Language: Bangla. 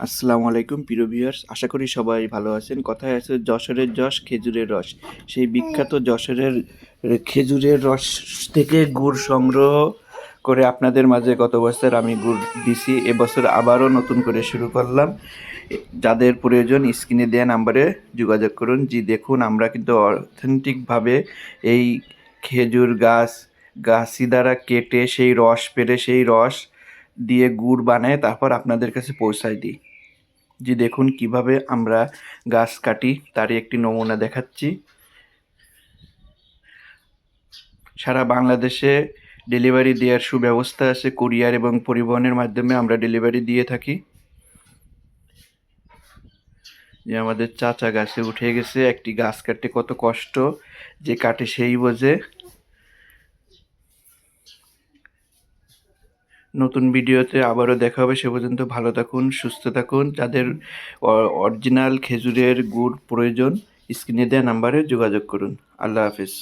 আসসালামু আলাইকুম প্রিয় ভিউয়ার্স আশা করি সবাই ভালো আছেন। কথায় আছে যশোরের যশ খেজুরের রস। সেই বিখ্যাত যশোরের খেজুরের রস থেকে গুড় সংগ্রহ করে আপনাদের মাঝে গত বছর আমি গুড় দিছি। এবছর আবারও নতুন করে শুরু করলাম। যাদের প্রয়োজন স্ক্রিনে দেওয়া নাম্বারে যোগাযোগ করুন। জি দেখুন আমরা কিন্তু অথেন্টিকভাবে এই খেজুর গাছ গাছি দ্বারা কেটে সেই রস পেরে সেই রস দিয়ে গুড় বানায়, তারপর আপনাদের কাছে পৌঁছায় দিই। যে দেখুন কীভাবে আমরা গাছ কাটি, তারই একটি নমুনা দেখাচ্ছি। সারা বাংলাদেশে ডেলিভারি দেওয়ার সুব্যবস্থা আছে। কুরিয়ার এবং পরিবহনের মাধ্যমে আমরা ডেলিভারি দিয়ে থাকি। যে আমাদের চাচা গাছে উঠে গেছে, একটি গাছ কাটতে কত কষ্ট, যে কাটে সেই বোঝে। নতুন ভিডিওতে আবারও দেখা হবে। সে পর্যন্ত ভালো থাকুন, সুস্থ থাকুন। যাদের অরিজিনাল খেজুরের গুড় প্রয়োজন স্ক্রিনে দেওয়া নাম্বারে যোগাযোগ করুন। আল্লাহ হাফিজ।